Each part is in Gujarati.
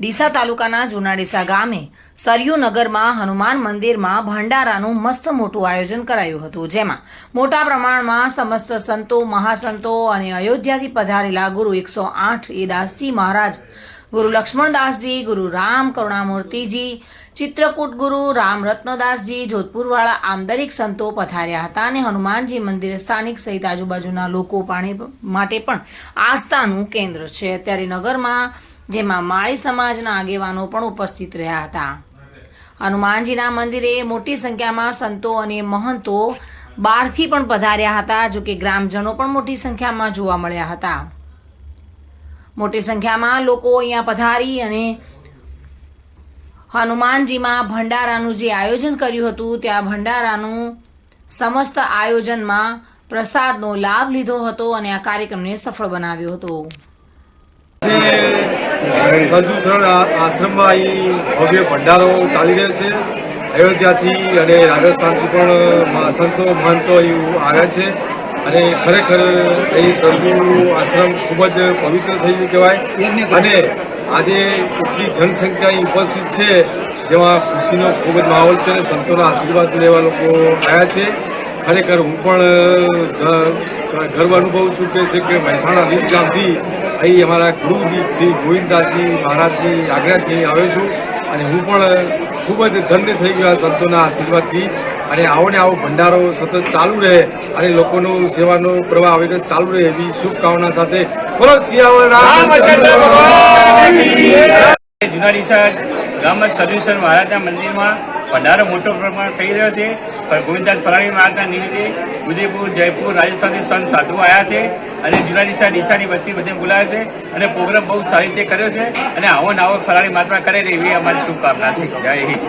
ડીસા તાલુકાના જૂના ડીસા ગામે સરયુ નગરમાં હનુમાન મંદિરમાં ભંડારાનું મસ્ત મોટું આયોજન કરાયું હતું. જેમાં મોટા પ્રમાણમાં સમસ્ત સંતો, મહાસંતો અને અયોધ્યાથી પધારેલા ગુરુ એકસો આઠ એ દાસજી મહારાજ, ગુરુ લક્ષ્મણદાસજી ગુરુ રામ કરુણામૂર્તિજી, ચિત્રકૂટ ગુરુ, રામ રત્નદાસજી જોધપુરવાળા આમ દરેક સંતો પધાર્યા હતા અને હનુમાનજી મંદિર સ્થાનિક સહિત આજુબાજુના લોકો પાણી માટે પણ આસ્થાનું કેન્દ્ર છે. અત્યારે નગરમાં જેમાં માળી સમાજના આગેવાનો પણ ઉપસ્થિત રહ્યા હતા. હનુમાનજીના મંદિરે મોટી સંખ્યામાં સંતો અને મહંતો બહારથી પણ પધાર્યા હતા જોકે ગ્રામજનો પણ મોટી સંખ્યામાં જોવા મળ્યા હતા. મોટી સંખ્યામાં લોકો અહીંયા પધારી અને હનુમાનજીમાં ભંડારાનું જે આયોજન કર્યું હતું, ત્યાં ભંડારાનું સમસ્ત આયોજનમાં પ્રસાદનો લાભ લીધો હતો અને આ કાર્યક્રમને સફળ બનાવ્યો હતો. સંજુસરણ આશ્રમમાં અહીં ભવ્ય ભંડારો ચાલી રહ્યો છે. અયોધ્યાથી અને રાજસ્થાનથી પણ સંતો, મહંતો અહીં આવ્યા છે. અને ખરેખર અહીં સરજુ આશ્રમ ખૂબ જ પવિત્ર થઈ કહેવાય. અને આજે એટલી જનસંખ્યા અહીં ઉપસ્થિત છે, જેમાં ખુશીનો ખૂબ જ માહોલ છે અને સંતોના આશીર્વાદ લેવા લોકો આવ્યા છે. ખરેખર હું પણ ગર્વ અનુભવું છું કે છે કે મહેસાણા વીસ ગામથી અહીં અમારા ગુરુજી શ્રી ગોવિંદાજી મહારાજની આજ્ઞાથી આવ્યો છું અને હું પણ ખૂબ જ ધન્ય થઈ ગયો આ સંતોના આશીર્વાદથી અને આવો ને આવો ભંડારો સતત ચાલુ રહે અને લોકોનો સેવાનો પ્રવાહ આવી રીતે ચાલુ રહે એવી શુભકામના સાથે બોલો. જુના ડીસા ગામમાં સર્વેશ્વર મહારાજના મંદિરમાં ભંડારો મોટો પ્રમાણ થઈ રહ્યો છે પણ ગોવિંદાસ પરાણી મહારાજના નિમિત્તે ઉદયપુર જયપુર રાજસ્થાનથી સંત સાધુ આવ્યા છે અને જુના ડીસા ડીસાની વસ્તી બધે બોલાવે છે અને પ્રોગ્રામ બહુ સારી રીતે કર્યો છે અને આવો ને આવો ફરાળી માત્રા કરે ને એવી અમારી શુભકામના છે જય હિન્દ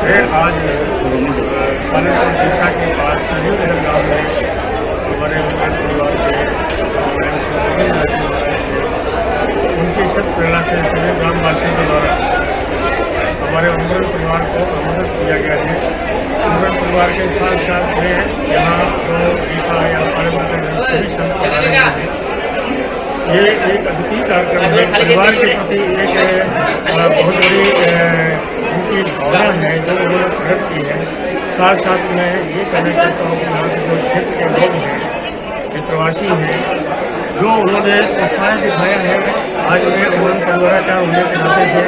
फिर आज कानपुर दिशा के पास सरयू नगर गांव में हमारे हनुमान परिवार के उनकी सब प्रेरणा से सभी ग्रामवासियों के द्वारा हमारे उमरन परिवार को आमंत्रित किया गया है उमरन परिवार के साथ साथ में यहाँ जो गीता या ये एक अद्वितीय कार्यक्रम है। परिवार के प्रति एक बहुत बड़ी उनकी भावना है जो उन्होंने प्रकट की है। साथ साथ मैं ये कहना चाहता हूँ कि यहाँ के जो क्षेत्र के लोग हैं जो प्रवासी हैं, जो उन्होंने उत्साह दिखाया है, आज उन्होंने परिवाराचार होने के नाते से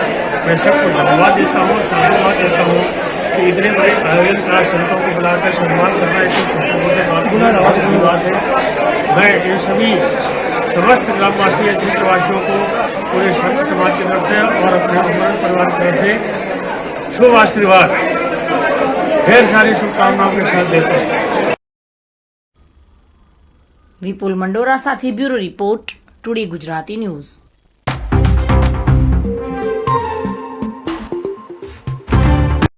मैं सबको धन्यवाद देता हूँ साधुवाद देता हूँ। कि इतने बड़े आयोजन का संतों को बुलाकर सम्मान करना इसी छोटे मोटे बात की बात है मैं ये सभी समस्त ग्रामवासी या क्षेत्रवासियों को पूरे संत समाज की तरफ से और अपने उम्र परिवार की तरफ से शुभ आशीर्वाद ढेर सारी शुभकामनाओं के साथ देते हैं વિપુલ મંડોરા સાથે bureau report today Gujarati news